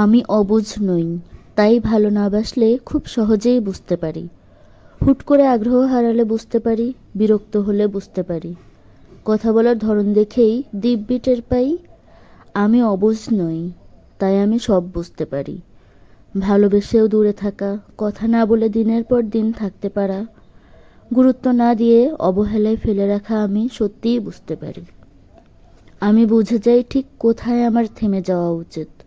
আমি অবুঝ নই, তাই ভালো না বাসলে খুব সহজেই বুঝতে পারি। হুট করে আগ্রহ হারালে বুঝতে পারি, বিরক্ত হলে বুঝতে পারি। কথা বলার ধরন দেখেই দিব্যি টের পাই, আমি অবুঝ নই, তাই আমি সব বুঝতে পারি। ভালোবেসেও দূরে থাকা, কথা না বলে দিনের পর দিন থাকতে পারা, গুরুত্ব না দিয়ে অবহেলায় ফেলে রাখা আমি সত্যিই বুঝতে পারি। আমি বুঝে যাই ঠিক কোথায় আমার থেমে যাওয়া উচিত।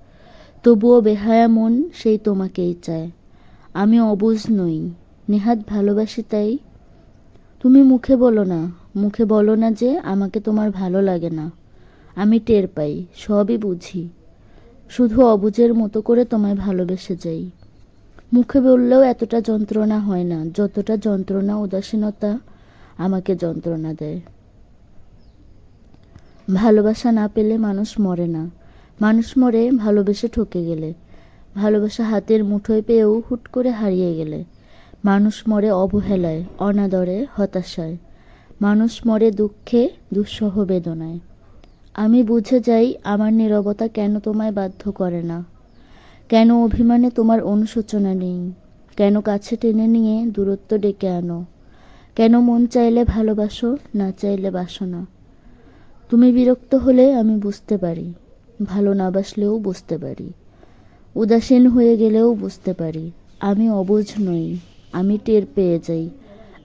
তবুও বেহায়া মন সেই তোমাকেই চায়। আমি অবুঝ নই, নেহাত ভালোবাসি তাই। তুমি মুখে বলো না, মুখে বলো না যে আমাকে তোমার ভালো লাগে না। আমি টের পাই, সবই বুঝি। শুধু অবুজের মতো করে তোমায় ভালোবেসে যাই। মুখে বললেও এতটা যন্ত্রণা হয় না, যতটা যন্ত্রণা, উদাসীনতা আমাকে যন্ত্রণা দেয়। ভালোবাসা না পেলে মানুষ মরে না। মানুষ মরে ভালোবেসে ঠকে গেলে। ভালোবাসা হাতের মুঠোয় পেয়েও হুট করে হারিয়ে গেলে। মানুষ মরে অবহেলায়, অনাদরে, হতাশায়। মানুষ মরে দুঃখে, দুঃসহ বেদনায়। আমি বুঝে যাই আমার নীরবতা কেন তোমায় বাধ্য করে না। কেন অভিমানে তোমার অনুশোচনা নেই? কেন কাছে টেনে নিয়ে দূরত্ব ডেকে আনো? কেন মন চাইলে ভালোবাসো, না চাইলে বাসো না? তুমি বিরক্ত হলে আমি বুঝতে পারি। ভালো না বাসলেও বুঝতে পারি। উদাসীন হয়ে গেলেও বুঝতে পারি। আমি অবুঝ নই, আমি টের পেয়ে যাই।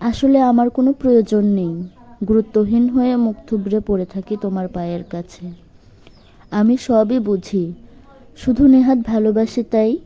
আসলে আমার কোনো প্রয়োজন নেই। গুরুত্বহীন হয়ে মুখ থুবড়ে পড়ে থাকি তোমার পায়ের কাছে। আমি সবই বুঝি। শুধু নেহাত ভালোবাসি তাই